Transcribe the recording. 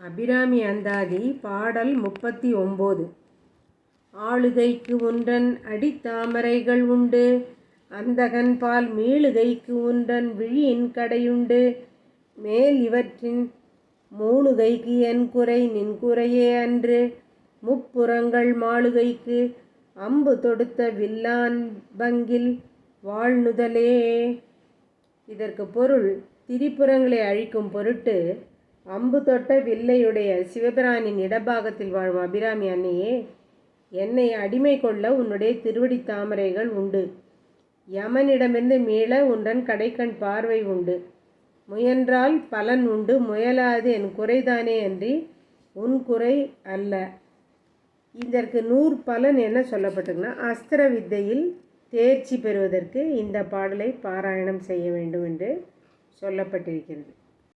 அபிராமி அந்தாதி பாடல் முப்பத்தி ஒம்பது. ஆளுகைக்கு உன்றன் அடித்தாமரைகள் உண்டு அந்தகன் பால் மீளுகைக்கு உன்றன் விழியின் கடையுண்டு மேல் இவற்றின் மூணுகைக்கு என் குறை நின் குறையே அன்று. முப்புறங்கள் மாளுகைக்கு அம்பு தொடுத்த வில்லான் பங்கில் வாழ்நுதலே. இதற்கு பொருள் திரிபுறங்களை அழிக்கும் பொருட்டு அம்பு தொட்ட வில்லையுடைய சிவபிரானின் இடபாகத்தில் வாழும் அபிராமி அன்னையே என்னை அடிமை கொள்ள உன்னுடைய திருவடி தாமரைகள் உண்டு. யமனிடமிருந்து மீள உன்றன் கடைக்கண் பார்வை உண்டு. முயன்றால் பலன் உண்டு முயலாது என் குறைதானே அன்றி உன் குறை அல்ல. இதற்கு நூறு பலன் என்ன சொல்லப்பட்டிருக்குன்னா அஸ்திர வித்தையில் தேர்ச்சி பெறுவதற்கு இந்த பாடலை பாராயணம் செய்ய வேண்டும் என்று சொல்லப்பட்டிருக்கிறது.